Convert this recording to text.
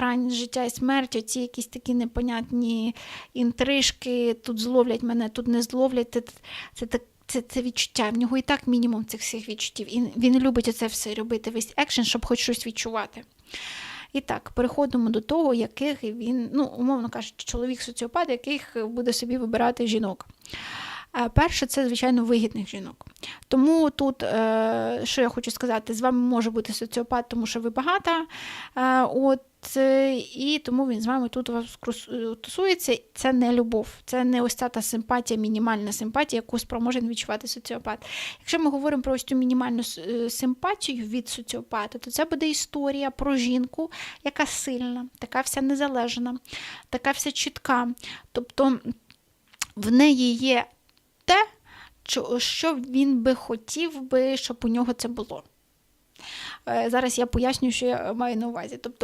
грань життя і смерті, ці якісь такі непонятні інтрижки, тут зловлять мене, тут не зловлять. Це, це, так- це, це відчуття. В нього і так мінімум цих всіх відчуттів. І він любить оце все робити, весь екшен, щоб хоч щось відчувати. І так, переходимо до того, яких він, ну, умовно кажучи, чоловік соціопат, яких буде собі вибирати жінок. Е, Перше, це, звичайно, вигідних жінок. Тому тут, е, що я хочу сказати, з вами може бути соціопат, тому що ви багата. Е, от, і тому він з вами тут вас тусується. Це не любов, це не ось ця та симпатія, мінімальна симпатія, яку спроможен відчувати соціопат. Якщо ми говоримо про ось цю мінімальну симпатію від соціопата, то це буде історія про жінку, яка сильна, така вся незалежна, така вся чітка. Тобто в неї є те, що- він би хотів би, щоб у нього це було. Е, Зараз я поясню, що я маю на увазі. Тобто